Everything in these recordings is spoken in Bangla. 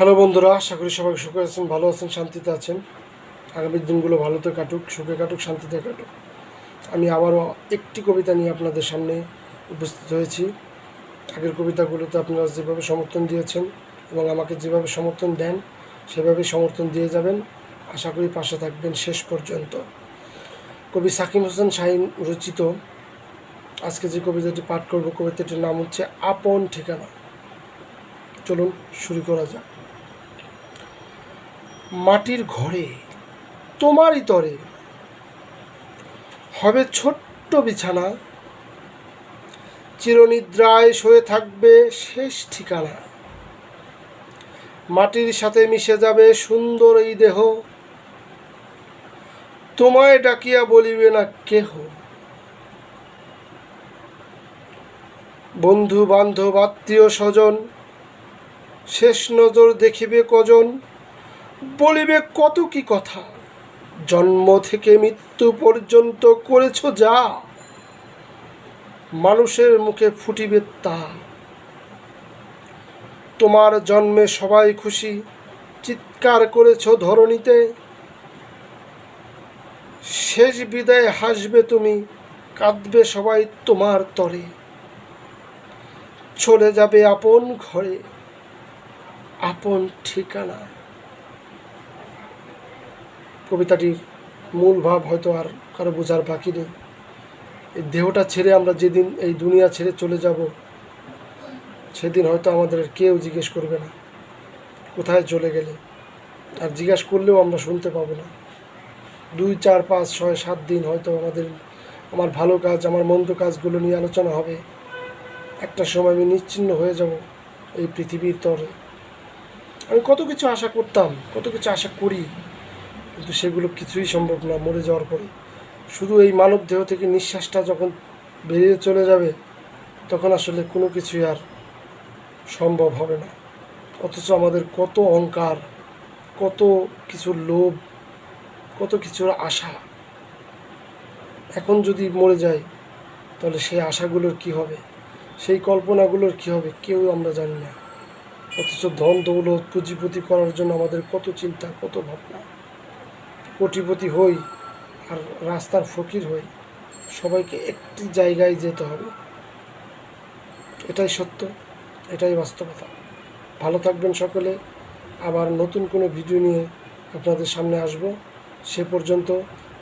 হ্যালো বন্ধুরা, আশা করি সবাই সুখে আছেন, ভালো আছেন, শান্তিতে আছেন। আগামী দিনগুলো ভালোতে কাটুক, সুখে কাটুক, শান্তিতে কাটুক। আমি আবারও একটি কবিতা নিয়ে আপনাদের সামনে উপস্থিত হয়েছি। আগের কবিতাগুলোতে আপনারা যেভাবে সমর্থন দিয়েছেন এবং আমাকে যেভাবে সমর্থন দেন সেভাবেই সমর্থন দিয়ে যাবেন। আশা করি পাশে থাকবেন শেষ পর্যন্ত। কবি সাকিম হোসেন শাহিন রচিত, আজকে যে কবিতাটি পাঠ করব, কবিতাটির নাম হচ্ছে আপন ঠিকানা। চলুন, শুরু করা যাক। মাটির ঘরে, তোমারই তরে। হবে ছোট্ট বিছানা, চিরনিদ্রায় শুয়ে থাকবে শেষ ঠিকানা। মাটির সাথে মিশে যাবে সুন্দর এই দেহ। তোমায় ডাকিয়া বলিবে না কেহ। বন্ধু বান্ধব আত্মীয় স্বজন শেষ নজর দেখিবে কজন? বলিবে, কত কি কথা? জন্ম থেকে মৃত্যু পর্যন্ত করেছ যা। মানুষের মুখে ফুটিবে তা। তোমার জন্মে সবাই খুশি, চিৎকার করেছ ধরণীতে। শেষ বিদায় হাসবে তুমি, কাঁদবে সবাই তোমার তরে। চলে যাবে আপন ঘরে, আপন ঠিকানা কবিতাটির মূল ভাব হয়তো আর কারও বোঝার বাকি নেই। এই দেহটা ছেড়ে আমরা যেদিন এই দুনিয়া ছেড়ে চলে যাব, সেদিন হয়তো আমাদের কেউ জিজ্ঞেস করবে না, কোথায় চলে গেলে? আর জিজ্ঞাসা করলেও আমরা শুনতে পাবো না। দুই, চার, পাঁচ, ছয়, সাত দিন হয়তো আমাদের, আমার ভালো কাজ, আমার মন্দ কাজগুলো নিয়ে আলোচনা হবে। একটা সময় আমি নিশ্চিন্ন হয়ে যাব এই পৃথিবীর তরে। আমি কত কিছু আশা করতাম, কত কিছু আশা করি। কিন্তু সেগুলো কিছুই সম্ভব না, মরে যাওয়ার পরে। শুধু এই মানব দেহ থেকে নিঃশ্বাসটা যখন বেরিয়ে চলে যাবে, তখন আসলে কোনো কিছুই আর সম্ভব হবে না। অথচ আমাদের কত অহংকার, কত কিছুর লোভ, কত কিছুর আশা। এখন যদি মরে যায়, তাহলে সেই আশাগুলোর কি হবে? সেই কল্পনাগুলোর কি হবে? কেউ আমরা জানি না। অথচ ধন দৌলত পুঁজিপতি করার জন্য আমাদের কত চিন্তা, কত ভাবনা। কোটিপতি হই আর রাস্তার ফকির হই, সবাইকে একটি জায়গায় যেতে হবে। এটাই সত্য, এটাই বাস্তবতা। ভালো থাকবেন সকলে। আবার নতুন কোনো ভিডিও নিয়ে আপনাদের সামনে আসব। সে পর্যন্ত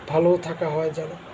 ভালো থাকা হয় যেন।